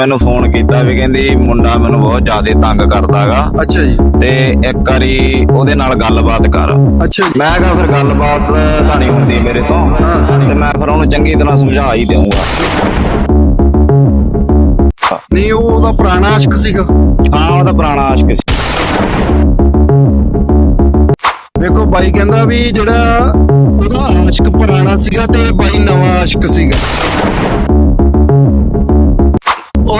ਮੈਨੂੰ ਫੋਨ ਕੀਤਾ ਵੀ ਕਹਿੰਦੀ ਮੁੰਡਾ ਮੈਨੂੰ ਬਹੁਤ ਜ਼ਿਆਦਾ ਤੰਗ ਕਰਦਾਗਾ। ਅੱਛਾ ਜੀ। ਤੇ ਇੱਕ ਵਾਰੀ ਉਹਦੇ ਨਾਲ ਗੱਲਬਾਤ ਕਰ। ਅੱਛਾ ਜੀ। ਮੈਂ ਕਿਹਾ ਫਿਰ ਗੱਲਬਾਤ ਤਾਂ ਨਹੀਂ ਹੁੰਦੀ ਮੇਰੇ ਤੋਂ। ਤੇ ਮੈਂ ਫਿਰ ਉਹਨੂੰ ਚੰਗੀ ਤਰ੍ਹਾਂ ਸਮਝਾ ਹੀ ਦੇਵਾਂਗਾ। ਨਹੀਂ ਉਹ ਉਹਦਾ ਪੁਰਾਣਾ ਆਸ਼ਕ ਸੀਗਾ। ਹਾਂ ਉਹਦਾ ਪੁਰਾਣਾ ਆਸ਼ਕ ਸੀ। ਵੇਖੋ ਬਾਈ ਕਹਿੰਦਾ ਵੀ ਜਿਹੜਾ ਉਹਦਾ ਆਸ਼ਕ ਪੁਰਾਣਾ ਸੀਗਾ ਤੇ ਬਾਈ ਨਵਾਂ ਆਸ਼ਕ ਸੀਗਾ।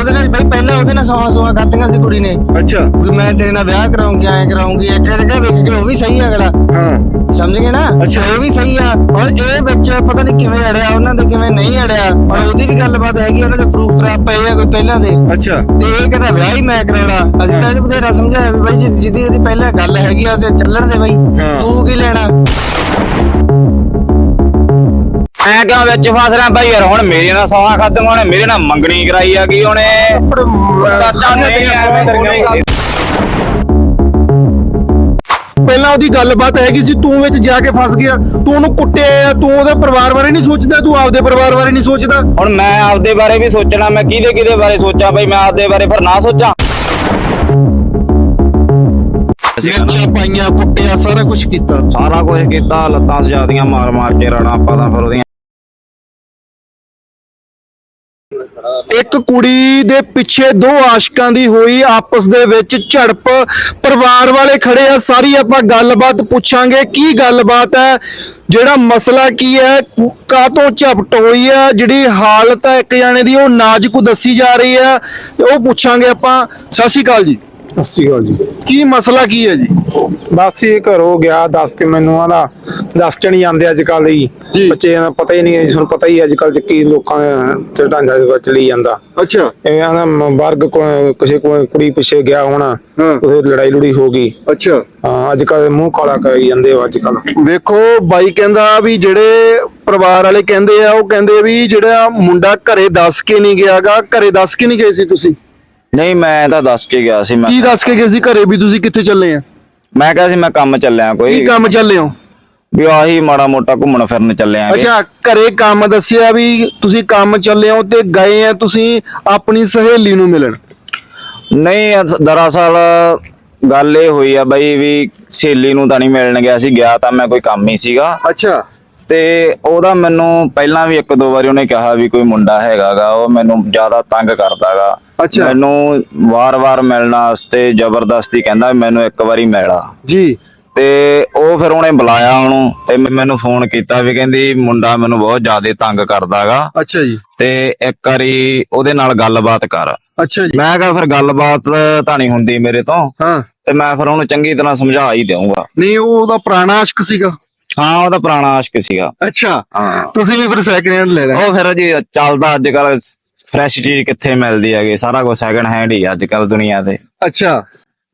ਉਹਦੇ ਨਾਲ ਬਈ ਪਹਿਲਾਂ ਉਹਦੇ ਨਾਲ ਸੌਂ ਸੌਂ ਖਾਤੀਆਂ ਸੀ ਕੁੜੀ ਨੇ। ਅੱਛਾ। ਵੀ ਮੈਂ ਤੇਰੇ ਨਾਲ ਵਿਆਹ ਕਰਾਉਂਗੀ ਐਂ ਕਰਾਉਂਗੀ ਇੱਕ ਵਾਰ ਕਿਹਾ ਵੇਖ ਕੇ ਉਹ ਵੀ ਸਹੀ ਆ ਅਗਲਾ। ਹਾਂ। ਸਮਝ ਗਏ ਨਾ? ਅੱਛਾ। ਉਹ ਵੀ ਸਹੀ ਆ। ਔਰ ਇਹ ਵਿੱਚ ਪਤਾ ਨਹੀਂ ਕਿਵੇਂ ਅੜਿਆ ਉਹਨਾਂ ਦੇ ਕਿਵੇਂ ਨਹੀਂ ਅੜਿਆ। ਔਰ ਉਹਦੀ ਵੀ ਗੱਲਬਾਤ ਹੈਗੀ ਉਹਨਾਂ ਦੇ ਪ੍ਰੂਫ ਕਰਾ ਪਏ ਆ ਕੋਈ ਪਹਿਲਾਂ ਦੇ। ਅੱਛਾ। ਤੇ ਇਹ ਕਹਿੰਦਾ ਵਿਆਹ ਹੀ ਮੈਂ ਕਰਾਉਣਾ। ਅਸੀਂ ਤਾਂ ਇਹਨੂੰ ਬਥੇਰਾ ਸਮਝਾਇਆ ਵੀ ਬਾਈ ਜੀ ਜਿੱਦੀ ਇਹਦੀ ਪਹਿਲਾਂ ਗੱਲ ਹੈਗੀ ਆ ਤੇ ਚੱਲਣ ਦੇ ਬਾਈ। ਤੂੰ ਕੀ ਲੈਣਾ? ਐ ਕਿਉਂ ਵਿੱਚ ਫਸ ਰਿਹਾ ਭਾਈ ਯਾਰ? ਹੁਣ ਮੇਰੇ ਨਾਲ ਸੌਹਾ ਖਾਦੂਗਾ ਉਹਨੇ ਮੇਰੇ ਨਾਲ ਮੰਗਣੀ ਕਰਾਈ ਆ ਗਈ ਉਹਨੇ? ਚਾਚਾ ਨਹੀਂ ਐਵੇਂ ਪਹਿਲਾਂ ਉਹਦੀ ਗੱਲਬਾਤ ਹੈਗੀ ਸੀ ਤੂੰ ਵਿੱਚ ਜਾ ਕੇ ਫਸ ਗਿਆ ਤੂੰ ਉਹਨੂੰ ਕੁੱਟਿਆ ਤੂੰ ਉਹਦੇ ਪਰਿਵਾਰ ਬਾਰੇ ਨਹੀਂ ਸੋਚਦਾ ਤੂੰ ਆਪਦੇ ਪਰਿਵਾਰ ਬਾਰੇ ਨਹੀਂ ਸੋਚਦਾ। ਹੁਣ ਮੈਂ ਆਪਦੇ ਬਾਰੇ ਵੀ ਸੋਚਣਾ ਮੈਂ ਕਿਹਦੇ ਕਿਹਦੇ ਬਾਰੇ ਸੋਚਾਂ ਭਾਈ ਮੈਂ ਆਪਦੇ ਬਾਰੇ ਫਿਰ ਨਾ ਸੋਚਾਂ। ਮਿਰਚਾਂ ਪਾਈਆਂ ਕੁੱਟਿਆ ਸਾਰਾ ਕੁਝ ਕੀਤਾ। ਸਾਰਾ ਕੁਝ ਕੀਤਾ ਲੱਤਾਂ ਸਜਾਦੀਆਂ ਮਾਰ ਮਾਰ ਕੇ ਰਣਾ ਆਪਾਂ ਤਾਂ ਫਿਰ ਉਹਦੀਆਂ। ਇੱਕ ਕੁੜੀ ਦੇ ਪਿੱਛੇ ਦੋ ਆਸ਼ਕਾਂ ਦੀ ਹੋਈ ਆਪਸ ਦੇ ਵਿੱਚ ਝੜਪ। ਪਰਿਵਾਰ ਵਾਲੇ ਖੜੇ ਆ, ਸਾਰੀ ਆਪਾਂ ਗੱਲਬਾਤ ਪੁੱਛਾਂਗੇ, ਕੀ ਗੱਲਬਾਤ ਹੈ? ਜਿਹੜਾ ਮਸਲਾ ਕੀ ਹੈ? ਕਾਤੋਂ ਝਪਟ ਹੋਈ ਹੈ? ਜਿਹੜੀ ਹਾਲਤ ਹੈ ਇੱਕ ਜਾਣੇ ਦੀ, ਉਹ ਨਾਜ਼ੁਕ ਦੱਸੀ ਜਾ ਰਹੀ ਹੈ। ਉਹ ਪੁੱਛਾਂਗੇ ਆਪਾਂ। ਸਤਿ ਸ਼੍ਰੀ ਅਕਾਲ ਜੀ। ਅੱਸੀ ਗੱਲ ਜੀ। ਕੀ ਮਸਲਾ ਕੀ ਹੈ ਜੀ? ਬਸ ਇਹ ਘਰੋਂ ਗਿਆ ਦੱਸ ਕੇ ਮੈਨੂੰ ਆਂਦਾ ਦੱਸ ਨਹੀਂ ਜਾਂਦੇ ਅੱਜ ਕੱਲ ਹੀ ਜੀ। ਬੱਚਿਆਂ ਦਾ ਪਤਾ ਹੀ ਨਹੀਂ ਤੁਹਾਨੂੰ ਪਤਾ ਹੀ ਅੱਜ ਕੱਲ ਚ ਕੀ ਲੋਕਾਂ ਤੇ ਢਾਂਜਾ ਜਿਹਾ ਚਲੀ ਜਾਂਦਾ। ਅੱਛਾ। ਐਵੇਂ ਆਂਦਾ ਵਰਗ ਕੋ- ਕਿਸੇ ਕੋ- ਕੁੜੀ ਪਿੱਛੇ ਗਿਆ ਹੋਣਾ ਹਾਂ। ਉਹਦੇ ਲੜਾਈ ਲੜੀ ਹੋ ਗਈ। ਅੱਛਾ। ਹਾਂ ਅੱਜ ਕੱਲ ਮੂੰਹ ਕਾਲਾ ਕਰੀ ਜਾਂਦੇ ਹੋ ਅੱਜ ਕੱਲ ਵੇਖੋ ਬਾਈ ਕਹਿੰਦਾ ਵੀ ਜਿਹੜੇ ਪਰਿਵਾਰ ਵਾਲੇ ਕਹਿੰਦੇ ਆ ਉਹ ਕਹਿੰਦੇ ਵੀ ਜਿਹੜਾ ਮੁੰਡਾ ਘਰੇ ਦੱਸ ਕੇ ਨਹੀਂ ਗਿਆਗਾ ਘਰੇ ਦੱਸ ਕੇ ਨਹੀਂ ਗਏ ਸੀ ਤੁਸੀਂ? ਨਹੀਂ ਮੈਂ ਤਾਂ ਦੱਸ ਕੇ ਗਿਆ ਸੀ ਮੈਂ ਕੀ ਦੱਸ ਕੇ ਗਏ ਸੀ ਘਰੇ ਵੀ ਤੁਸੀਂ ਕਿੱਥੇ ਚੱਲੇ ਆ? ਮੈਂ ਕਿਹਾ ਸੀ ਮੈਂ ਕੰਮ ਚੱਲਿਆ ਕੀ ਕੋਈ ਕੰਮ ਚੱਲੇ ਹੋ? ਵੀ ਆਹੀ ਮਾੜਾ ਮੋਟਾ ਘੁੰਮਣ ਫਿਰਨ ਚੱਲੇ ਆਂਗੇ। ਅੱਛਾ ਘਰੇ ਕੰਮ ਦੱਸਿਆ ਵੀ ਤੁਸੀਂ ਕੰਮ ਚੱਲੇ ਹੋ ਤੇ ਗਏ ਆ ਤੁਸੀਂ ਆਪਣੀ ਸਹੇਲੀ ਨੂੰ ਮਿਲਣ। ਨਹੀਂ ਅਸ- ਦਰਅਸਲ ਗੱਲ ਇਹ ਹੋਈ ਆ ਬਈ ਵੀ ਸਹੇਲੀ ਨੂੰ ਤਾਂ ਨਹੀਂ ਮਿਲਣ ਗਿਆ ਸੀ ਗਿਆ ਤਾਂ ਮੈਂ ਕੋਈ ਕੰਮ ਹੀ ਸੀਗਾ। ਅੱਛਾ। ਤੇ ਉਹਦਾ ਮੈਨੂੰ ਪਹਿਲਾਂ ਵੀ ਇੱਕ ਦੋ ਵਾਰੀ ਉਹਨੇ ਕਿਹਾ ਵੀ ਕੋਈ ਮੁੰਡਾ ਹੈਗਾਗਾ ਉਹ ਮੈਨੂੰ ਜ਼ਿਆਦਾ ਤੰਗ ਕਰਦਾਗਾ। ਅੱਛਾ। ਮੈਨੂੰ ਵਾਰ-ਵਾਰ ਮਿਲਣ ਵਾਸਤੇ ਜ਼ਬਰਦਸਤੀ ਕਹਿੰਦਾ ਮੈਨੂੰ ਇੱਕ ਵਾਰੀ ਮਿਲਾ ਜੀ। ਤੇ ਉਹ ਫਿਰ ਉਹਨੇ ਬੁਲਾਇਆ ਉਹਨੂੰ ਤੇ ਮੈਨੂੰ ਫੋਨ ਕੀਤਾ ਵੀ ਕਹਿੰਦੀ ਮੁੰਡਾ ਮੈਨੂੰ ਬਹੁਤ ਜ਼ਿਆਦਾ ਤੰਗ ਕਰਦਾਗਾ। ਅੱਛਾ ਜੀ। ਤੇ ਇੱਕ ਵਾਰੀ ਉਹਦੇ ਨਾਲ ਗੱਲਬਾਤ ਕਰ। ਅੱਛਾ ਜੀ। ਮੈਂ ਕਿਹਾ ਫਿਰ ਗੱਲਬਾਤ ਤਾਂ ਨਹੀਂ ਹੁੰਦੀ ਮੇਰੇ ਤੋਂ। ਹਾਂ। ਤੇ ਮੈਂ ਫਿਰ ਉਹਨੂੰ ਚੰਗੀ ਤਰ੍ਹਾਂ ਸਮਝਾ ਹੀ ਦੇਵਾਂਗਾ ਨਹੀਂ ਉਹ ਉਹਦਾ ਪੁਰਾਣਾ ਆਸ਼ਕ ਸੀਗਾ। ਹਾਂ ਉਹਦਾ ਪੁਰਾਣਾ ਆਸ਼ਕ ਸੀਗਾ। ਅੱਛਾ। ਹਾਂ। ਤੁਸੀਂ ਵੀ ਫਿਰ ਸੈਕਿੰਡ ਹੈਂਡ ਲੈ ਲਿਆ। ਉਹ ਫਿਰ ਜੀ ਚੱਲਦਾ ਅੱਜ ਕੱਲ ਫਰੈਸ਼ ਚੀਜ਼ ਕਿੱਥੇ ਮਿਲਦੀ ਹੈਗੀ ਸਾਰਾ ਕੁਝ ਸੈਕੰਡ ਹੈਂਡ ਹੀ ਅੱਜ ਕੱਲ ਦੁਨੀਆ ਤੇ। ਅੱਛਾ।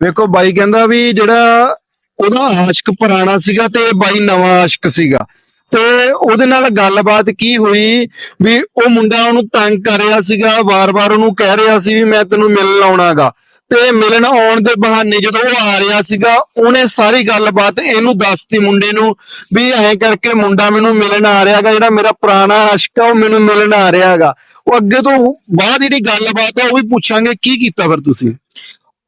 ਵੇਖੋ ਬਾਈ ਕਹਿੰਦਾ ਵੀ ਜਿਹੜਾ ਉਹਦਾ ਆਸ਼ਕ ਪੁਰਾਣਾ ਸੀਗਾ ਤੇ ਬਾਈ ਨਵਾਂ ਆਸ਼ਕ ਸੀਗਾ। ਤੇ ਉਹਦੇ ਨਾਲ ਗੱਲਬਾਤ ਕੀ ਹੋਈ ਵੀ ਉਹ ਮੁੰਡਾ ਉਹਨੂੰ ਤੰਗ ਕਰ ਰਿਹਾ ਸੀਗਾ ਵਾਰ-ਵਾਰ ਉਹਨੂੰ ਕਹਿ ਰਿਹਾ ਸੀ ਵੀ ਮੈਂ ਤੈਨੂੰ ਮਿਲਣ ਆਉਣਾਗਾ। ਤੇ ਮਿਲਣ ਆਉਣ ਦੇ ਬਹਾਨੇ ਜਦੋਂ ਉਹ ਆ ਰਿਹਾ ਸੀਗਾ ਉਹਨੇ ਸਾਰੀ ਗੱਲਬਾਤ ਇਹਨੂੰ ਦੱਸਤੀ ਮੁੰਡੇ ਨੂੰ ਵੀ ਐਂ ਕਰਕੇ ਮੁੰਡਾ ਮੈਨੂੰ ਮਿਲਣ ਆ ਰਿਹਾਗਾ ਜਿਹੜਾ ਮੇਰਾ ਪੁਰਾਣਾ ਆਸ਼ਕ ਆ ਉਹ ਮੈਨੂੰ ਮਿਲਣ ਆ ਰਿਹਾਗਾ ਉਹ ਅੱਗੇ ਤੋਂ ਬਾਅਦ ਜਿਹੜੀ ਗੱਲਬਾਤ ਆ ਉਹ ਵੀ ਪੁੱਛਾਂਗੇ ਕੀ ਕੀਤਾ ਫਿਰ ਤੁਸੀਂ?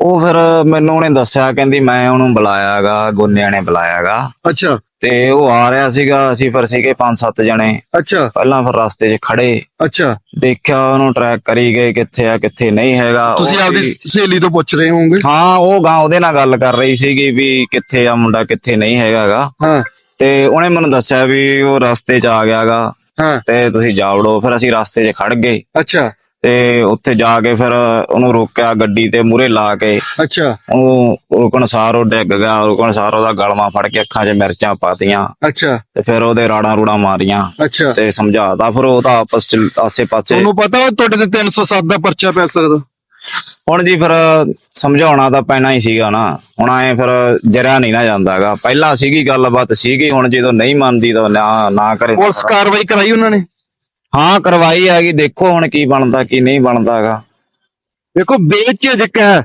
ਉਹ ਫਿਰ ਮੈਨੂੰ ਉਹਨੇ ਦੱਸਿਆ ਕਹਿੰਦੀ ਮੈਂ ਉਹਨੂੰ ਬੁਲਾਇਆਗਾ ਗੋਨਿਆਂ ਨੇ ਬੁਲਾਇਆਗਾ ਅੱਛਾ। ਤੇ ਉਹ ਆ ਰਿਹਾ ਸੀਗਾ ਅਸੀਂ ਫਿਰ ਸੀਗੇ ਪੰਜ ਸੱਤ ਜਣੇ। ਅੱਛਾ। ਪਹਿਲਾਂ ਫਿਰ ਰਸਤੇ 'ਚ ਖੜੇ। ਅੱਛਾ। ਦੇਖਿਆ ਉਹਨੂੰ ਟਰੈਕ ਕਰੀ ਗਏ ਕਿੱਥੇ ਆ ਕਿੱਥੇ ਨਹੀਂ ਹੈਗਾ। ਉਹ ਤੁਸੀਂ ਆਪਦੀ ਵੀ- ਸਹੇਲੀ ਤੋਂ ਪੁੱਛ ਰਹੇ ਹੋਵੋਗੇ? ਹਾਂ ਉਹ ਗਾਂ ਉਹਦੇ ਨਾਲ ਗੱਲ ਕਰ ਰਹੀ ਸੀਗੀ ਵੀ ਕਿੱਥੇ ਆ ਮੁੰਡਾ ਕਿੱਥੇ ਨਹੀਂ ਹੈਗਾਗਾ। ਹਾਂ। ਤੇ ਉਹਨੇ ਮੈਨੂੰ ਦੱਸਿਆ ਵੀ ਉਹ ਰਸਤੇ 'ਚ ਆ ਗਿਆਗਾ। ਹਾਂ। ਤੇ ਤੁਸੀਂ ਜਾ ਵੜੋ ਫਿਰ ਅਸੀਂ ਰਸਤੇ 'ਚ ਖੜ ਗਏ। ਅੱਛਾ। ਤੇ ਉੱਥੇ ਜਾ ਕੇ ਫਿਰ ਉਹਨੂੰ ਰੋਕਿਆ ਗੱਡੀ ਤੇ ਮੂਰੇ ਲਾ ਕੇ। ਅੱਛਾ। ਉਹ ਰੁਕਣ ਸਾਰ ਉਹ ਡਿੱਗ ਗਿਆ ਰੁਕਣ ਸਾਰ ਉਹਦਾ ਗਲਮਾ ਫੜ ਕੇ ਅੱਖਾਂ 'ਚ ਮਿਰਚਾਂ ਪਾਤੀਆਂ। ਅੱਛਾ। ਤੇ ਫਿਰ ਉਹਦੇ ਰਾੜਾਂ ਰੂੜਾਂ ਮਾਰੀਆਂ। ਅੱਛਾ। ਤੇ ਸਮਝਾਤਾ ਫਿਰ ਉਹ ਤਾਂ ਆਪਸ 'ਚ ਆਸੇ ਪਾਸੇ ਤੁਹਾਨੂੰ ਪਤਾ ਉਹ ਤੁਹਾਡੇ ਤੇ 307 ਦਾ ਪਰਚਾ ਪੈ ਸਕਦਾ? ਹੁਣ ਜੀ ਫਿਰ ਸਮਝਾਉਣਾ ਤਾਂ ਪੈਣਾ ਹੀ ਸੀਗਾ ਨਾ। ਹੁਣ ਐ ਫਿਰ ਜਰਿਆ ਨਹੀਂ ਨਾ ਜਾਂਦਾਗਾ। ਪਹਿਲਾਂ ਸੀਗੀ ਗੱਲਬਾਤ ਸੀਗੀ ਹੁਣ ਜਦੋਂ ਨਹੀਂ ਮੰਨਦੀ ਤਾਂ ਨਾ ਨਾ ਕਰੇ। ਪੁਲਿਸ ਕਾਰਵਾਈ ਕਰਾਈ ਉਹਨਾਂ ਨੇ? ਹਾਂ, ਕਰਵਾਈ ਹੈਗੀ, ਦੇਖੋ ਹੁਣ ਕੀ ਬਣਦਾ, ਕੀ ਨਹੀਂ ਬਣਦਾਗਾ। ਦੇਖੋ, ਬੇਝਿਜਕ ਹੈ।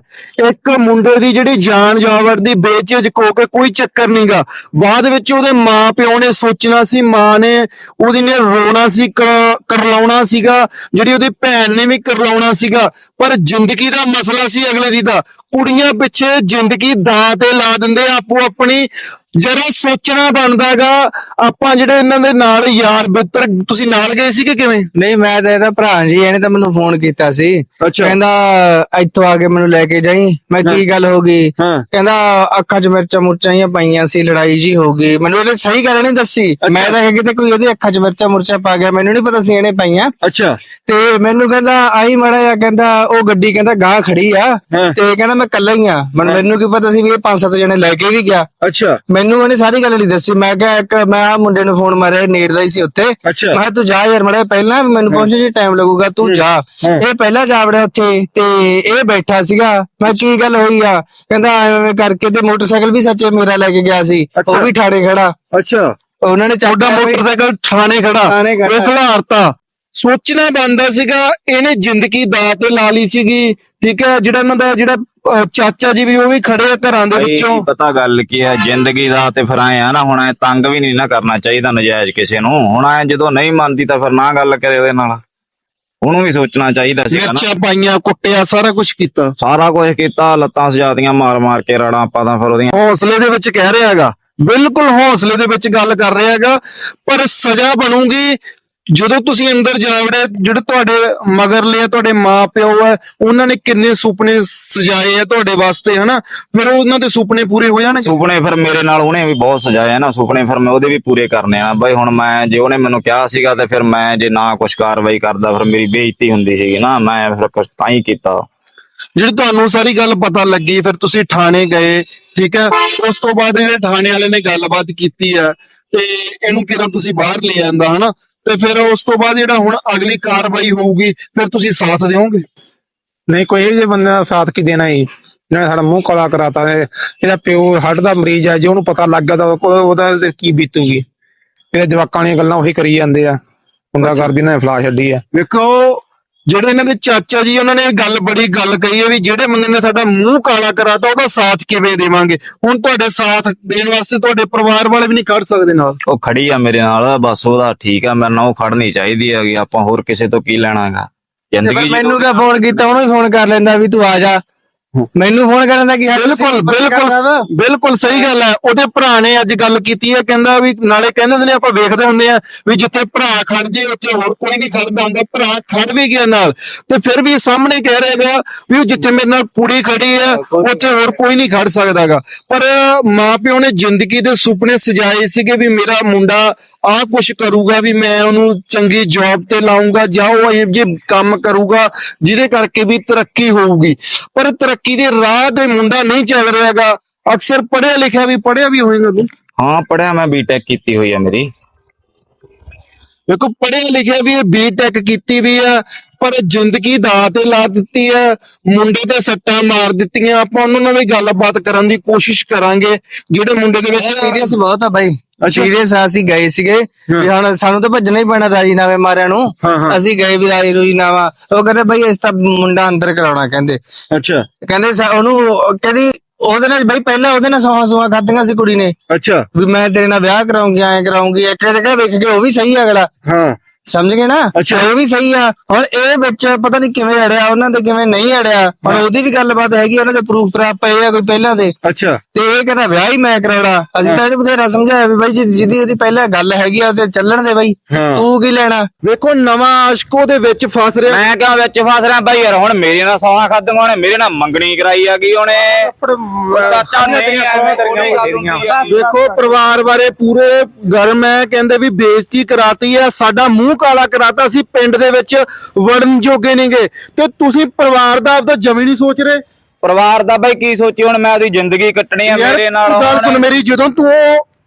ਇੱਕ ਮੁੰਡੇ ਦੀ ਜਿਹੜੀ ਜਾਨ ਜਾਵਰ ਦੀ ਬੇਝਿਜਕ ਹੋ ਕੇ ਕੋਈ ਚੱਕਰ ਨਹੀਂਗਾ। ਬਾਅਦ ਵਿੱਚ ਉਹਦੇ ਮਾਂ ਪਿਓ ਨੇ ਸੋਚਣਾ ਸੀ, ਮਾਂ ਨੇ ਉਹਦੀ ਨੇ ਰੋਣਾ ਸੀ ਕਰਲਾਉਣਾ ਸੀਗਾ। ਜਿਹੜੀ ਉਹਦੀ ਭੈਣ ਨੇ ਵੀ ਕਰਲਾਉਣਾ ਸੀਗਾ। ਪਰ ਜ਼ਿੰਦਗੀ ਦਾ ਮਸਲਾ ਸੀ ਅਗਲੇ ਦੀ ਦਾ। ਕੁੜੀਆਂ ਪਿੱਛੇ ਜ਼ਿੰਦਗੀ ਦਾ ਤੇ ਲਾ ਦਿੰਦੇ ਆਪੋ ਆਪਣੀ ਜਰਾ ਸੋਚਣਾ ਬਣਦਾਗਾ ਆਪਾਂ ਜਿਹੜੇ ਇਹਨਾਂ ਦੇ ਨਾਲ ਯਾਰ ਮਿੱਤਰ ਤੁਸੀਂ ਨਾਲ ਗਏ ਸੀ ਕਿ ਕਿਵੇਂ? ਨਹੀਂ ਮੈਂ ਤਾਂ ਇਹਦਾ ਭਰਾ ਜੀ ਇਹਨੇ ਤਾਂ ਮੈਨੂੰ ਫੋਨ ਕੀਤਾ ਸੀ। ਕਹਿੰਦਾ ਇੱਥੋਂ ਆ ਕੇ ਮੈਨੂੰ ਲੈ ਕੇ ਜਾਈ। ਮੈਂ ਕੀ ਗੱਲ ਹੋ ਗਈ? ਕਹਿੰਦਾ ਅੱਖਾਂ 'ਚ ਮਿਰਚਾਂ ਮੁਰਚਾਂ ਹੀ ਪਾਈਆਂ ਸੀ ਲੜਾਈ ਜੀ ਹੋ ਗਈ। ਮੈਨੂੰ ਇਹਨੇ ਸਹੀ ਗੱਲ ਨਹੀਂ ਦੱਸੀ। ਮੈਂ ਤਾਂ ਕਿਤੇ ਕੋਈ ਉਹਦੇ ਅੱਖਾਂ 'ਚ ਮਿਰਚਾਂ ਮੁਰਚਾਂ ਪਾ ਗਿਆ ਮੈਨੂੰ ਨਹੀਂ ਪਤਾ ਸੀ ਇਹਨੇ ਪਾਈਆਂ। ਅੱਛਾ। ਤੇ ਮੈਨੂੰ ਕਹਿੰਦਾ ਆਈ ਮੜਾ ਆ ਕਹਿੰਦਾ ਉਹ ਗੱਡੀ ਕਹਿੰਦਾ ਗਾਂ ਖੜੀ ਆ। ਤੇ ਕਹਿੰਦਾ ਮੈਂ ਕੱਲਾ ਹੀ ਆ। ਮੈਨੂੰ ਮੈਨੂੰ ਕੀ ਪਤਾ ਸੀ ਵੀ ਇਹ ਪੰਜ ਸੱਤ ਜਣੇ ਲੈ ਕੇ ਵੀ ਗਿਆ। ਅੱਛਾ। ਮੈਨੂੰ ਉਹਨੇ ਸਾਰੀ ਗੱਲ ਨਹੀਂ ਦੱਸੀ। ਮੈਂ ਕਿਹਾ ਇੱਕ ਮੈਂ ਆ ਮੁੰਡੇ ਨੂੰ ਫੋਨ ਮਾਰਿਆ ਨੇੜ ਦਾ ਹੀ ਸੀ ਉੱਥੇ। ਅੱਛਾ। ਮੈਂ ਕਿਹਾ ਤੂੰ ਜਾ ਯਾਰ ਮੜਾ ਪਹਿਲਾਂ ਮੈਨੂੰ ਪਹੁੰਚੇ ਜੀ ਟਾਈਮ ਲੱਗੂਗਾ ਤੂੰ ਜਾ। ਹਾਂ। ਇਹ ਪਹਿਲਾਂ ਜਾ ਵੜਿਆ ਉੱਥੇ ਤੇ ਇਹ ਬੈਠਾ ਸੀਗਾ। ਮੈਂ ਕੀ ਗੱਲ ਹੋਈ ਆ? ਕਹਿੰਦਾ ਐਵੇਂ ਐਵੇਂ ਕਰਕੇ ਤੇ ਮੋਟਰਸਾਈਕਲ ਵੀ ਸੱਚੇ ਮੇਰਾ ਲੈ ਕੇ ਗਿਆ ਸੀ। ਉਹ ਅੱਛਾ। ਵੀ ਠਾੜੇ ਖੜਾ। ਅੱਛਾ। ਉਹਨਾਂ ਨੇ ਤੁਹਾਡਾ ਮੋਟਰਸਾਈਕਲ ਥਾਣੇ ਖੜਾ। ਥਾਣੇ ਖੜਾ। ਉਹ ਖੜਾਰਤਾ ਸੋਚਣਾ ਬੰਦਾ ਸੀਗਾ ਇਹਨੇ ਜ਼ਿੰਦਗੀ ਦਾਅ ਤੇ ਲਾ ਲਈ ਸੀਗੀ ਠੀਕ ਹੈ ਜਿਹੜਾ ਇਹਨਾਂ ਦਾ ਜਿਹੜਾ ਅਹ, ਚਾਚਾ ਜੀ ਵੀ ਉਹ ਵੀ ਖੜੇ ਆ ਘਰਾਂ ਦੇ ਵਿੱਚੋਂ। ਪਤਾ ਗੱਲ ਕੀ ਹੈ ਜ਼ਿੰਦਗੀ ਦਾ ਤੇ ਫਿਰ ਆਏ ਆ ਨਾ ਹੁਣ ਐ ਤੰਗ ਵੀ ਨਹੀਂ ਨਾ ਕਰਨਾ ਚਾਹੀਦਾ ਨਜਾਇਜ਼ ਕਿਸੇ ਨੂੰ। ਹੁਣ ਐ ਜਦੋਂ ਨਹੀਂ ਮੰਨਦੀ ਤਾਂ ਫਿਰ ਨਾ ਗੱਲ ਕਰੇ ਉਹਦੇ ਨਾਲ। ਉਹਨੂੰ ਵੀ ਸੋਚਣਾ ਚਾਹੀਦਾ ਸੀਗਾ ਨਾ। ਮਿਰਚਾਂ ਪਾਈਆਂ ਕੁੱਟਿਆ ਸਾਰਾ ਕੁਝ ਕੀਤਾ। ਸਾਰਾ ਕੁਝ ਕੀਤਾ ਲੱਤਾਂ ਸਜਾਤੀਆਂ ਮਾਰ ਮਾਰ ਕੇ ਰੜਾਂ ਆਪਾਂ ਤਾਂ ਫਿਰ ਉਹਦੀਆਂ। ਹੌਸਲੇ ਦੇ ਵਿੱਚ ਕਹਿ ਰਿਹਾ ਹੈਗਾ ਬਿਲਕੁਲ ਹੌਸਲੇ ਦੇ ਵਿੱਚ ਗੱਲ ਕਰ ਰਿਹਾ ਹੈਗਾ ਪਰ ਸਜ਼ਾ ਬਣੂਗੀ ਜਦੋਂ ਤੁਸੀਂ ਅੰਦਰ ਜਾ ਵੜੇ ਜਿਹੜੇ ਤੁਹਾਡੇ ਮਗਰਲੇ ਆ ਤੁਹਾਡੇ ਮਾਪਿਓ ਆ ਉਹਨਾਂ ਨੇ ਕਿੰਨੇ ਸੁਪਨੇ ਸਜਾਏ ਆ ਤੁਹਾਡੇ ਵਾਸਤੇ ਹਨਾ? ਫਿਰ ਉਹਨਾਂ ਦੇ ਸੁਪਨੇ ਪੂਰੇ ਹੋ ਜਾਣਗੇ। ਸੁਪਨੇ ਫਿਰ ਮੇਰੇ ਨਾਲ ਉਹਨੇ ਵੀ ਬਹੁਤ ਸਜਾਇਆ ਨਾ ਸੁਪਨੇ ਫਿਰ ਮੈਂ ਉਹਦੇ ਵੀ ਪੂਰੇ ਕਰਨੇ ਆ। ਬਈ ਹੁਣ ਮੈਂ ਜੇ ਉਹਨੇ ਮੈਨੂੰ ਕਿਹਾ ਸੀਗਾ ਤੇ ਫਿਰ ਮੈਂ ਜੇ ਨਾ ਕੁਝ ਕਾਰਵਾਈ ਕਰਦਾ ਫਿਰ ਮੇਰੀ ਬੇਇੱਜ਼ਤੀ ਹੁੰਦੀ ਸੀਗੀ ਨਾ ਮੈਂ ਫਿਰ ਕੁਛ ਤਾਂ ਹੀ ਕੀਤਾ। ਜਿਹੜੀ ਤੁਹਾਨੂੰ ਸਾਰੀ ਗੱਲ ਪਤਾ ਲੱਗੀ ਫਿਰ ਤੁਸੀਂ ਥਾਣੇ ਗਏ ਠੀਕ ਹੈ? ਉਸ ਤੋਂ ਬਾਅਦ ਜਿਹੜੇ ਥਾਣੇ ਵਾਲੇ ਨੇ ਗੱਲਬਾਤ ਕੀਤੀ ਆ ਤੇ ਇਹਨੂੰ ਕਿਹੜਾ ਤੁਸੀਂ ਬਾਹਰ ਲੈ ਆਂਦਾ ਹਨਾ? ਤੇ ਫਿਰ ਉਸ ਤੋਂ ਬਾਅਦ ਜਿਹੜਾ ਹੁਣ ਅਗਲੀ ਕਾਰਵਾਈ ਹੋਊਗੀ ਫਿਰ ਤੁਸੀਂ ਸਾਥ ਦਿਓਗੇ? ਨਹੀਂ ਕੋਈ ਇਹੋ ਜਿਹੇ ਬੰਦੇ ਦਾ ਸਾਥ ਕੀ ਦੇਣਾ ਜੀ? ਜਿਹਨੇ ਸਾਡਾ ਮੂੰਹ ਕਾਲਾ ਕਰਾਤਾ ਹੈ ਇਹਦਾ ਪਿਓ ਹੱਟ ਦਾ ਮਰੀਜ਼ ਹੈ ਜੇ ਉਹਨੂੰ ਪਤਾ ਲੱਗ ਗਿਆ ਤਾਂ ਉਹ- ਉਹਦਾ ਤੇ ਕੀ ਬੀਤੂਗੀ? ਇਹ ਜਵਾਕਾਂ ਵਾਲੀਆਂ ਗੱਲਾਂ ਉਹੀ ਕਰੀ ਜਾਂਦੇ ਆ। ਮੁੰਡਾ ਕਰਦੀ ਨਾ ਫਲਾਸ਼ ਛੱਡੀ ਆ। ਵੇਖੋ ਜਿਹੜੇ ਇਹਨਾਂ ਦੇ ਚਾਚਾ ਜੀ ਉਹਨਾਂ ਨੇ ਗੱਲ ਬੜੀ ਗੱਲ ਕਹੀ ਹੈ ਵੀ ਜਿਹੜੇ ਬੰਦੇ ਨੇ ਸਾਡਾ ਮੂੰਹ ਕਾਲਾ ਕਰਾਤਾ ਉਹਦਾ ਸਾਥ ਕਿਵੇਂ ਦੇਵਾਂਗੇ? ਹੁਣ ਤੁਹਾਡੇ ਸਾਥ ਦੇਣ ਵਾਸਤੇ ਤੁਹਾਡੇ ਪਰਿਵਾਰ ਵਾਲੇ ਵੀ ਨਹੀਂ ਖੜ ਸਕਦੇ ਨਾਲ। ਉਹ ਖੜੀ ਆ ਮੇਰੇ ਨਾਲ ਬਸ ਉਹਦਾ ਠੀਕ ਆ ਮੇਰੇ ਨਾਲ ਉਹ ਖੜਨੀ ਚਾਹੀਦੀ ਹੈਗੀ ਆਪਾਂ ਹੋਰ ਕਿਸੇ ਤੋਂ ਕੀ ਲੈਣਾਗਾ? ਜ਼ਿੰਦਗੀ ਮੈਨੂੰ ਕਿਆ ਫੋਨ ਕੀਤਾ ਉਹਨੂੰ ਵੀ ਫੋਨ ਕਰ ਲੈਂਦਾ ਵੀ ਤੂੰ ਆ ਜਾ। ਮੈਨੂੰ ਫੋਨ ਕਰਨ ਦਾ ਕੀ ਹੱਕ? ਬਿਲਕੁਲ। ਬਿਲਕੁਲ ਬਿਲਕੁਲ ਸਹੀ ਗੱਲ ਹੈ ਉਹਦੇ ਭਰਾ ਨੇ ਅੱਜ ਗੱਲ ਕੀਤੀ ਹੈ ਕਹਿੰਦਾ ਵੀ ਨਾਲੇ ਕਹਿੰਦੇ ਹੁੰਦੇ ਨੇ ਆਪਾਂ ਵੇਖਦੇ ਹੁੰਦੇ ਆ ਵੀ ਜਿੱਥੇ ਭਰਾ ਖੜ ਜੇ ਉੱਥੇ ਹੋਰ ਕੋਈ ਨਹੀਂ ਖੜਦਾ ਹੁੰਦਾ ਭਰਾ ਖੜ ਵੀ ਗਿਆ ਨਾਲ ਤੇ ਫਿਰ ਵੀ ਸਾਹਮਣੇ ਕਹਿ ਰਿਹਾਗਾ ਵੀ ਉਹ ਜਿੱਥੇ ਮੇਰੇ ਨਾਲ ਕੁੜੀ ਖੜੀ ਹੈ ਉੱਥੇ ਹੋਰ ਕੋਈ ਨਹੀਂ ਖੜ ਸਕਦਾਗਾ ਪਰ ਮਾਪਿਓ ਨੇ ਜ਼ਿੰਦਗੀ ਦੇ ਸੁਪਨੇ ਸਜਾਏ ਸੀਗੇ ਵੀ ਮੇਰਾ ਮੁੰਡਾ ਆਹ ਕੁਛ ਕਰੂਗਾ ਵੀ ਮੈਂ ਉਹਨੂੰ ਚੰਗੀ ਜੌਬ ਤੇ ਲਾਉਂਗਾ ਜਾਂ ਉਹ ਇਹ ਜੇ ਕੰਮ ਕਰੂਗਾ ਜਿਹਦੇ ਕਰਕੇ ਵੀ ਤਰੱਕੀ ਹੋਊਗੀ। ਪਰ ਤਰੱਕੀ ਦੇ ਰਾਹ ਤੇ ਮੁੰਡਾ ਨਹੀਂ ਚੱਲ ਰਿਹਾਗਾ ਅਕਸਰ ਪੜਿਆ ਲਿਖਿਆ ਵੀ ਪੜਿਆ ਵੀ ਹੋਏਗਾ ਤੂੰ। ਹਾਂ ਪੜਿਆ ਮੈਂ ਬੀਟੈਕ ਕੀਤੀ ਹੋਈ ਆ ਮੇਰੀ। ਵੇਖੋ ਪੜਿਆ ਲਿਖਿਆ ਵੀ ਇਹ ਬੀਟੈਕ ਕੀਤੀ ਵੀ ਆ ਪਰ ਜ਼ਿੰਦਗੀ ਦਾਅ ਤੇ ਲਾ ਦਿੱਤੀ ਹੈ ਮੁੰਡੇ ਤੇ ਸੱਟਾਂ ਮਾਰ ਦਿੱਤੀਆਂ। ਆਪਾਂ ਉਹਨਾਂ ਨਾਲ ਵੀ ਗੱਲਬਾਤ ਕਰਨ ਦੀ ਕੋਸ਼ਿਸ਼ ਕਰਾਂਗੇ। ਜਿਹੜੇ ਮੁੰਡੇ ਦੇ ਵਿੱਚ ਸੀਰੀਅਸ ਬਹੁਤ ਆ ਬਾਈ। ਸੀਰੀਅਸ ਆ ਅਸੀਂ ਗਏ ਸੀਗੇ। ਵੀ ਹੁਣ ਸਾਨੂੰ ਤਾਂ ਭੱਜਣਾ ਹੀ ਪੈਣਾ ਰਾਜੀਨਾਮੇ ਮਾਰਿਆਂ ਨੂੰ। ਹਾਂ, ਹਾਂ। ਅਸੀਂ ਗਏ ਵੀ ਰਾਜੀ ਰੂਜੀਨਾਮਾ। ਉਹ ਕਹਿੰਦੇ ਬਾਈ ਇਸ ਤਾਂ ਮੁੰਡਾ ਅੰਦਰ ਕਰਾਉਣਾ ਕਹਿੰਦੇ। ਅੱਛਾ। ਕਹਿੰਦੇ ਸਾ- ਉਹਨੂੰ ਉਹ ਕਹਿੰਦੀ ਉਹਦੇ ਨਾਲ ਬਾਈ ਪਹਿਲਾਂ ਉਹਦੇ ਨਾਲ ਸੌਹਾਂ ਸੌਹਾਂ ਖਾਧੀਆਂ ਸੀ ਕੁੜੀ ਨੇ। ਅੱਛਾ। ਵੀ ਮੈਂ ਤੇਰੇ ਨਾਲ ਵਿਆਹ ਕਰਾਉਂਗੀ ਐਂ ਕਰਾਉਂਗੀ ਇੱਕ ਜਗ੍ਹਾ ਵੇਖ ਕੇ ਉਹ ਵੀ ਸਹੀ ਆ ਅਗਲਾ। ਹਾਂ। ਸਮਝ ਗਏ ਨਾ? ਅੱਛਾ। ਉਹ ਵੀ ਸਹੀ ਆ। ਹੁਣ ਇਹ ਵਿੱਚ ਪਤਾ ਨਹੀਂ ਕਿਵੇਂ ਅੜਿਆ ਉਹਨਾਂ ਦੇ ਕਿਵੇਂ ਨਹੀਂ ਅੜਿਆ। ਹੁਣ ਉਹਦੀ ਵੀ ਗੱਲਬਾਤ ਹੈਗੀ ਉਹਨਾਂ ਦੇ ਪ੍ਰੂਫ ਪ੍ਰਾਪ ਪਏ ਆ ਕੋਈ ਪਹਿਲਾਂ ਦੇ। ਅੱਛਾ। ਤੇ ਇਹ ਕਹਿੰਦਾ ਵਿਆਹ ਹੀ ਮੈਂ ਕਰਾਉਣਾ। ਅਸੀਂ ਤਾਂ ਇਹਨੂੰ ਬਥੇਰਾ ਸਮਝਾਇਆ ਵੀ ਬਾਈ ਜੀ ਜਿਹਦੀ ਉਹਦੀ ਪਹਿਲਾਂ ਗੱਲ ਹੈਗੀ ਆ ਤੇ ਚੱਲਣ ਦੇ ਬਾਈ। ਹਾਂ। ਤੂੰ ਕੀ ਲੈਣਾ? ਵੇਖੋ ਨਵਾਂ ਆਸ਼ਕੋ ਦੇ ਵਿੱਚ ਫਸ ਰਿਹਾ। ਮੈਂ ਕਿਹਾ ਵਿੱਚ ਫਸ ਰਿਹਾ ਬਾਈ ਯਾਰ ਹੁਣ ਮੇਰੇ ਨਾਲ ਸੌਹਾਂ ਖਾਦੀਆਂ ਉਹਨੇ ਮੇਰੇ ਨਾਲ ਮੰਗਣੀ ਕਰਾਈ ਆ ਗਈ ਉਹਨੇ? ਚਾਚਾ ਵੱਡੀਆਂ ਦੇਖੋ ਪਰਿਵਾਰ ਬਾਰੇ ਪੂਰੇ ਗਰਮ ਹੈ ਕਹਿੰਦੇ ਵੀ ਬੇਇੱਜ਼ਤੀ ਕਰਾਤੀ ਹੈ ਸਾਡਾ ਮੂੰਹ ਕਾਲਾ ਕਰਾਤਾ ਸੀ ਪਿੰਡ ਦੇ ਵਿੱਚ ਵੜਨ ਜੋਗੇ ਨਹੀਂਗੇ। ਤੇ ਤੁਸੀਂ ਪਰਿਵਾਰ ਦਾ ਆਪਦਾ ਜਮੀ ਨਹੀਂ ਸੋਚ ਰਹੇ? ਪਰਿਵਾਰ ਦਾ ਬਾਈ ਕੀ ਸੋਚੀ ਹੁਣ ਮੈਂ ਉਹਦੀ ਜ਼ਿੰਦਗੀ ਕੱਟਣੀ ਆ ਮੇਰੇ ਨਾਲ। ਤੂੰ ਗੱਲ। ਸੁਣ ਮੇਰੀ ਜਦੋਂ ਤੂੰ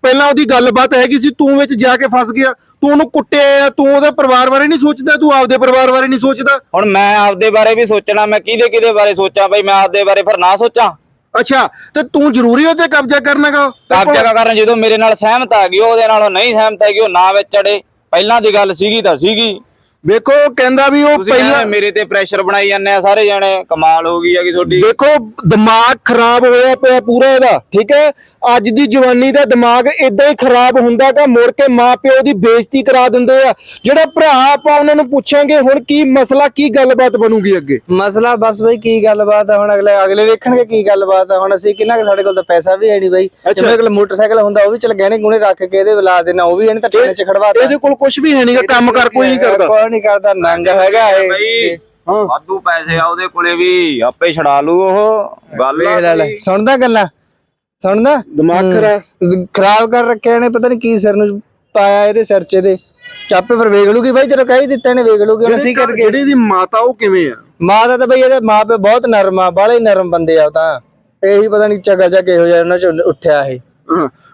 ਪਹਿਲਾਂ ਉਹਦੀ ਗੱਲਬਾਤ ਹੈਗੀ ਸੀ ਤੂੰ ਵਿੱਚ ਜਾ ਕੇ ਫਸ ਗਿਆ ਤੂੰ ਉਹਨੂੰ ਕੁੱਟਿਆ ਤੂੰ ਉਹਦੇ ਪਰਿਵਾਰ ਬਾਰੇ ਨਹੀਂ ਸੋਚਦਾ ਤੂੰ ਆਪਦੇ ਪਰਿਵਾਰ ਬਾਰੇ ਨਹੀਂ ਸੋਚਦਾ? ਹੁਣ ਮੈਂ ਆਪਦੇ ਬਾਰੇ ਵੀ ਸੋਚਣਾ ਮੈਂ ਕਿਹਦੇ ਕਿਹਦੇ ਬਾਰੇ ਸੋਚਾਂ ਬਾਈ ਮੈਂ ਆਪਦੇ ਬਾਰੇ ਫਿਰ ਨਾ ਸੋਚਾਂ। ਅੱਛਾ ਤੇ ਤੂੰ ਜ਼ਰੂਰੀ ਉਹ ਤੇ ਕਬਜ਼ਾ ਕਰਨਾਗਾ ਕਬਜ਼ਾ ਕਰਨ? ਜਦੋਂ ਮੇਰੇ ਨਾਲ ਸਹਿਮਤ ਆ ਗਈ ਉਹਦੇ ਨਾਲੋਂ ਨਹੀਂ ਸਹਿਮਤ ਹੈਗੀ ਉਹ ਨਾ ਵਿੱਚ ਅੜੇ ਪਹਿਲਾਂ ਦੀ ਗੱਲ ਸੀਗੀ ਤਾਂ ਸੀਗੀ। ਵੇਖੋ ਕਹਿੰਦਾ ਵੀ ਉਹ ਤੁਸੀਂ ਪਹਿਲਾਂ ਮੇਰੇ ਤੇ ਪ੍ਰੈਸ਼ਰ ਬਣਾਈ ਜਾਂਦੇ ਆ ਸਾਰੇ ਜਣੇ। ਕਮਾਲ ਹੋ ਗਈ ਆ ਕਿ ਤੁਹਾਡੀ। ਦੇਖੋ ਦਿਮਾਗ ਖਰਾਬ ਹੋਇਆ ਪਿਆ ਪੂਰਾ ਇਹਦਾ ਠੀਕ ਹੈ? ਅੱਜ ਦੀ ਜਵਾਨੀ ਦਾ ਦਿਮਾਗ ਇਦਾਂ ਹੀ ਖਰਾਬ ਹੁੰਦਾਗਾ ਮੁੜ ਕੇ ਮਾਪਿਓ ਦੀ ਬੇਇੱਜ਼ਤੀ ਕਰਾ ਦਿੰਦੇ ਆ। ਜਿਹੜਾ ਭਰਾ ਆਪਾਂ ਉਹਨਾਂ ਨੂੰ ਪੁੱਛਾਂਗੇ ਹੁਣ ਕੀ ਮਸਲਾ ਕੀ ਗੱਲਬਾਤ ਬਣੂਗੀ ਅੱਗੇ? ਮਸਲਾ ਬਸ ਬਈ ਕੀ ਗੱਲਬਾਤ ਆ ਹੁਣ ਅਗਲੇ ਅਗਲੇ ਵੇਖਣਗੇ ਕੀ ਗੱਲਬਾਤ ਆ। ਹੁਣ ਅਸੀਂ ਕਿੰਨਾ ਕੁ ਸਾਡੇ ਕੋਲ ਤਾਂ ਪੈਸਾ ਵੀ ਹੈ ਨਹੀਂ ਬਈ। ਮੇਰੇ ਕੋਲ ਮੋਟਰਸਾਈਕਲ ਹੁੰਦਾ ਉਹ ਵੀ ਚਲ ਗਹਿਣੇ ਗੁਣੇ ਰੱਖ ਕੇ ਇਹਦੇ ਬੁਲਾ ਦੇਣਾ ਉਹ ਵੀ ਇਹਨੇ ਤਾਂ ਟ੍ਰੇਨ 'ਚ ਖੜਵਾਤਾ। ਇਹਦੇ ਕੋਲ ਕੁਝ ਵੀ ਹੈ ਨਹੀਂਗਾ ਕੰਮ ਕਰ ਕੋਈ ਨਹੀਂ ਕਰਦਾ। ਕੋਈ ਨਹੀਂ ਕਰਦਾ ਨੰਗ ਹੈਗਾ ਇਹ। ਵਾਧੂ ਪੈਸੇ ਆ ਉਹਦੇ ਕੋਲੇ ਵੀ ਆਪੇ ਛਡਾ ਲੂ ਉਹ। ਗੱਲ। ਸੁਣਦਾ ਗੱਲਾਂ? ਸੁਣਦਾ ਦਿਮਾਗ ਖਰਾਬ। ਖਰਾਬ ਕਰ ਰੱਖਿਆ ਨੇ ਪਤਾ ਨਹੀਂ ਕੀ ਸਿਰ ਨੂੰ ਪਾਇਆ ਇਹਦੇ ਸਿਰ 'ਚ ਇਹਦੇ। ਚਾਪੇ ਪਰ ਵੇਖ ਲੂਗੀ ਬਾਈ ਜਦੋਂ ਕਹਿ ਦਿੱਤਾ ਇਹਨੇ ਵੇਖ ਲੂਗੀ ਹੁਣ ਅਸੀਂ ਕਰਕੇ। ਜਿਹੜੀ ਦੀ ਮਾਤਾ ਉਹ ਕਿਵੇਂ ਆ? ਮਾਂ ਦਾ ਤਾਂ ਬਈ ਇਹਦੇ ਮਾਂ ਪਿਓ ਬਹੁਤ ਨਰਮ ਆ ਬਾਹਲੇ ਹੀ ਨਰਮ ਬੰਦੇ ਆ ਉਹ ਤਾਂ। ਇਹੀ ਪਤਾ ਨਹੀਂ ਚਗਾ ਜਾ ਕਿਹੋ ਜਿਹਾ ਉਹਨਾਂ ਚ ਉੱਠਿਆ ਇਹ।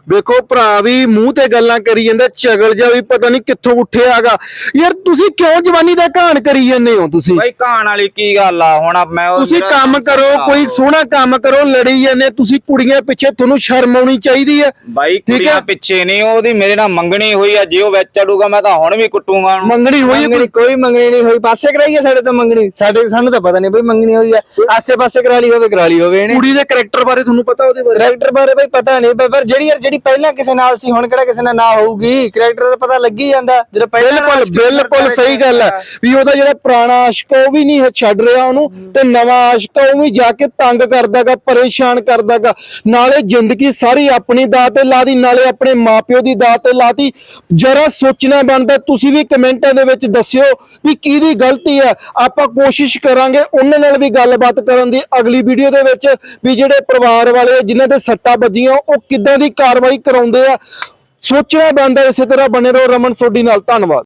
ਵੇਖੋ ਭਰਾ ਵੀ ਮੂੰਹ ਤੇ ਗੱਲਾਂ ਕਰੀ ਜਾਂਦਾ ਚਗਲ ਜਾ ਵੀ ਪਤਾ ਨਹੀਂ ਕਿੱਥੋਂ ਉੱਠਿਆਗਾ ਯਾਰ ਤੁਸੀਂ ਕਿਉਂ ਜਵਾਨੀ ਦਾ ਘਾਣ ਕਰੀ ਜਾਂਦੇ ਹੋ ਤੁਸੀਂ? ਬਈ ਕਹਾਣ ਵਾਲੀ ਕੀ ਗੱਲ ਆ? ਹੁਣ ਮੈਂ ਉਹ ਤੁਸੀਂ ਕੰਮ ਕਰੋ ਕੋਈ ਸੋਹਣਾ ਕੰਮ ਕਰੋ ਲੜੀ ਜਾਂਦੇ ਤੁਸੀਂ ਕੁੜੀਆਂ ਪਿੱਛੇ ਤੁਹਾਨੂੰ ਸ਼ਰਮ ਆਉਣੀ ਚਾਹੀਦੀ ਹੈ। ਬਾਈ ਠੀਕ ਕੁੜੀਆਂ ਹੈ। ਪਿੱਛੇ ਨਹੀਂ ਉਹਦੀ ਮੇਰੇ ਨਾਲ ਮੰਗਣੀ ਹੋਈ ਆ ਜੇ ਉਹ ਵਿੱਚ ਅੜੂਗਾ ਮੈਂ ਤਾਂ ਹੁਣ ਵੀ ਕੁੱਟੂਗਾ ਉਹਨੂੰ। ਮੰਗਣੀ ਹੋਈ ਹੈ ਮੰਗਣੀ ਕੋਈ? ਮੰਗਣੀ ਨਹੀਂ ਹੋਈ। ਪਾਸੇ ਕਰਾਈ ਹੈ ਸਾਡੇ ਤੋਂ ਮੰਗਣੀ? ਸਾਡੇ ਸਾਨੂੰ ਤਾਂ ਪਤਾ ਨਹੀਂ ਬਈ ਮੰਗਣੀ ਹੋਈ ਆ ਆਸੇ ਪਾਸੇ ਕਰਾ ਲਈ ਹੋਵੇ ਕਰਾ ਲਈ ਹੋਵੇ ਇਹਨੇ। ਕੁੜੀ ਦੇ ਕੈਰੈਕਟਰ ਬਾਰੇ ਤੁਹਾਨੂੰ ਪਤਾ ਉਹਦੇ ਬਾਰੇ? ਕਰੈਕਟਰ ਬਾਰੇ ਬਈ ਪਤਾ ਨਹੀਂ ਪਰ- ਪਰ ਜਿਹੜੀ ਯਾਰ ਜਿਹੜੀ ਪਹਿਲਾਂ ਕਿਸੇ ਨਾਲ ਸੀ ਹੁਣ ਕਿਹੜਾ ਕਿਸੇ ਨਾਲ ਨਾ ਹੋਊਗੀ? ਕਰੈਕਟਰ ਦਾ ਪਤਾ ਲੱਗ ਹੀ ਜਾਂਦਾ। ਜਦੋਂ ਪਹਿਲਾਂ ਬਿਲਕੁਲ ਬਿਲਕੁਲ ਸਹੀ ਗੱਲ ਹੈ। ਵੀ ਉਹਦਾ ਜਿਹੜਾ ਪੁਰਾਣਾ ਆਸ਼ਕ ਉਹ ਵੀ ਨਹੀਂ ਛੱਡ ਰਿਹਾ ਉਹਨੂੰ। ਤੇ ਨਵਾਂ ਆਸ਼ਕ ਉਹ ਵੀ ਜਾ ਕੇ ਤੰਗ ਕਰਦਾਗਾ ਪਰੇਸ਼ਾਨ ਕਰਦਾਗਾ। ਨਾਲੇ ਜ਼ਿੰਦਗੀ ਸਾਰੀ ਆਪਣੀ ਦਾਅ ਤੇ ਲਾਦੀ ਨਾਲੇ ਆਪਣੇ ਮਾਪਿਓ ਦੀ ਦਾਅ ਤੇ ਲਾਤੀ। ਜਰਾ ਸੋਚਣਾ ਬਣਦਾ ਤੁਸੀਂ ਵੀ ਕਮੈਂਟਾਂ ਦੇ ਵਿੱਚ ਦੱਸਿਓ ਵੀ ਕਿਹਦੀ ਗਲਤੀ ਹੈ। ਆਪਾਂ ਕੋਸ਼ਿਸ਼ ਕਰਾਂਗੇ ਉਹਨਾਂ ਨਾਲ ਵੀ ਗੱਲਬਾਤ ਕਰਨ ਦੀ ਅਗਲੀ ਵੀਡੀਓ ਦੇ ਵਿੱਚ ਵੀ ਜਿਹੜੇ ਪਰਿਵਾਰ ਵਾਲੇ ਜਿਨ੍ਹਾਂ ਦੇ ਸੱਟਾਂ ਵੱਜੀਆਂ ਉਹ ਕਿੱਦਾਂ ਦੀ ਕਾਰਵਾਈ ਕਰਾਉਂਦੇ ਆ। ਸੋਚਿਆ ਬੰਦਾ ਇਸੇ ਤਰ੍ਹਾਂ ਬਣੇ ਰਹੋ ਰਮਨ ਸੋਢੀ ਨਾਲ। ਧੰਨਵਾਦ।